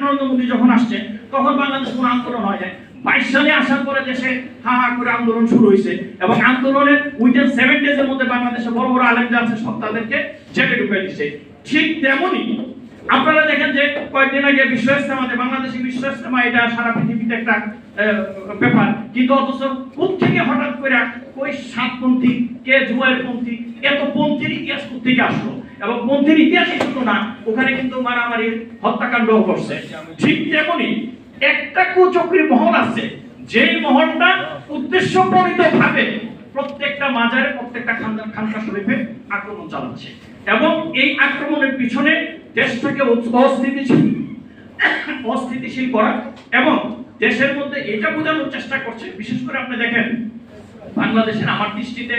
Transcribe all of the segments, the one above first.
নরেন্দ্র মোদী যখন আসছে, তখন বাংলাদেশ কোনো আন্দোলন হয় নাই। বাইশ সালে আসার পরে দেশে হা হা করে আন্দোলন শুরু হয়েছে এবং আন্দোলনের উইদিন সেভেন ডেজের মধ্যে বাংলাদেশে বড় বড় আলেম যা আছে সব তাদেরকে জেলে ঢুকে দিচ্ছে ঠিক তেমনই আপনারা দেখেন যে কয়েকদিন আগে বিশ্ব ইস্তেমাতে বাংলাদেশি বিশ্ব ইস্তেমা এটা সারা পৃথিবীতে একটা ব্যাপার। কিন্তু অথচ কোথেকে হঠাৎ করে ওই সাতপন্থী কে জুয়ার পন্থী, এত পন্থীর ইতিহাস কোথেকে আসলো? এবং পন্থীর ইতিহাসই শুধু না, ওখানে কিন্তু মারামারির হত্যাকাণ্ড করছে ঠিক তেমনি একটা কুচক্রী মহল আছে, যেই মহলটা উদ্দেশ্য ভাবে প্রত্যেকটা মাজারে, প্রত্যেকটা খানদান খানকা শরীফে আক্রমণ চালাচ্ছে। এবং এই আক্রমণের পিছনে দেশটাকে অস্থিতিশীল অস্থিতিশীল করা এবং দেশের মধ্যে এটা বোঝানোর চেষ্টা করছে, বিশেষ করে আপনি দেখেন, বাংলাদেশের আমার দৃষ্টিতে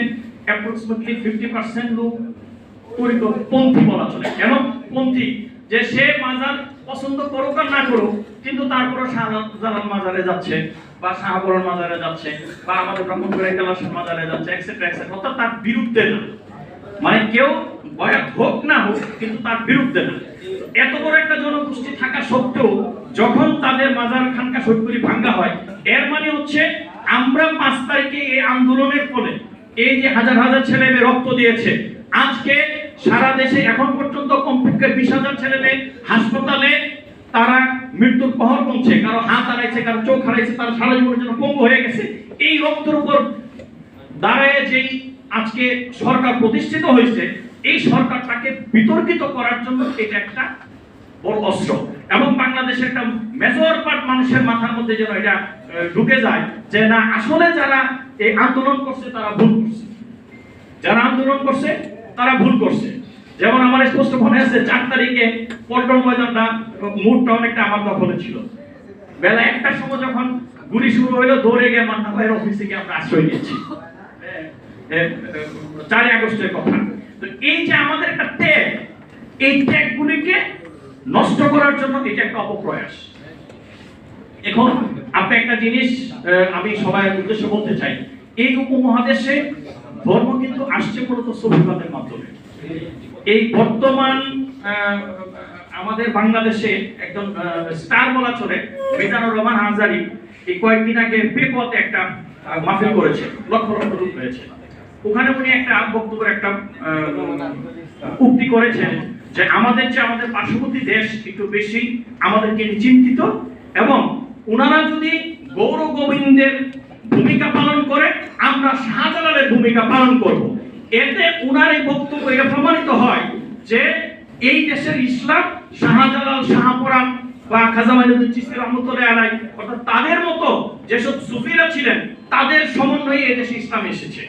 অ্যাপ্রক্সিমেটলি ফিফটি পার্সেন্ট লোক পন্থী বলা চলে। কেন? পন্থী। যে সে মাজার পছন্দ করুক আর না করুক, কিন্তু তারপরে শাহজালাল মাজারে যাচ্ছে, বা শাহবরণ মাজারে যাচ্ছে, বা আমাদের ব্রাহ্মণবাড়িয়া কৈলাসের মাজারে যাচ্ছে এক্সেট্রা এক্সেট্রা অর্থাৎ তার বিরুদ্ধে না। মানে কেউ বয়াত হোক না হোক, কিন্তু তার বিরুদ্ধে না। এত বড় একটা জনগোষ্ঠী থাকা সত্ত্বেও, যখন তাদের মাজার খানকা শরীফগুলি ভাঙ্গা হয়, এর মানে হচ্ছে আমরা পাঁচ তারিখে এই আন্দোলনের ফলে, এই যে হাজার হাজার ছেলে মেয়ে রক্ত দিয়েছে, আজকে সারা দেশে এখন পর্যন্ত কমপক্ষে বিশ হাজার ছেলে মেয়ে হাসপাতালে তারা মৃত্যুর পহর কমছে কারও হাত হারাইছে, কারও চোখ হারাইছে, তারা সারা জীবনের জন্য পঙ্গু হয়ে গেছে। এই রক্তের উপর দাঁড়ায় যেই আজকে সরকার প্রতিষ্ঠিত হয়েছে, এই সরকারটাকে বিতর্কিত করার জন্য এটা একটা বড় অস্ত্র। এবং বাংলাদেশের একটা মেজর পার্ট মানুষের মাথার মধ্যে যেন এটা ঢুকে যায় যে না, আসলে যারা এই আন্দোলন করছে, তারা ভুল করছে। যারা আন্দোলন করছে তারা ভুল করছে। যেমন আমার স্পষ্ট মনে আছে, চার তারিখে পল্টন ময়দানটা মুডটা অনেকটা আমার দখলে ছিল। বেলা একটার সময় যখন গুলি শুরু হইল, দৌড়ে গিয়ে মান্না ভাইয়ের অফিসে গিয়ে আমরা আশ্রয় নিয়েছি। চারই আগস্টের কথা। তো এই যে আমাদের একটা ত্যাগ, এই ত্যাগগুলিকে নষ্ট করার জন্য এটা একটা অপপ্রয়াস। এখন আপনি একটা জিনিস আমি সবাই উদ্দেশ্য বলতে চাই। এই উপমহাদেশে ধর্ম কিন্তু আসছে মূলত সুফিবাদের মাধ্যমে। এই বর্তমান আমাদের বাংলাদেশে একজন স্টার বলা চলে মিজানুর রহমান হাজারি এই কয়েকদিন আগে পেপতে একটা আহ, মাহফিল করেছে লক্ষ লক্ষ লোক হয়েছে ওখানে উনি একটা বক্তব্যের একটা উক্তি করেছেন যে আমাদের যে আমাদের পার্শ্ববর্তী দেশ একটু বেশি আমাদেরকে চিন্তিত এবং ওনারা যদি গৌর গোবিন্দের ভূমিকা পালন করে আমরা শাহজালালের ভূমিকা পালন করব। এতে উনার এই বক্তব্য এটা প্রমাণিত হয় যে এই দেশের ইসলাম শাহজালাল শাহপুরান বা খাজা মাইনুদ্দিন চিস্তি রহমতুল্লাহ আলাই, অর্থাৎ তাদের মতো যেসব সুফিরা ছিলেন, তাদের সমন্বয়ে এই দেশে ইসলাম এসেছে।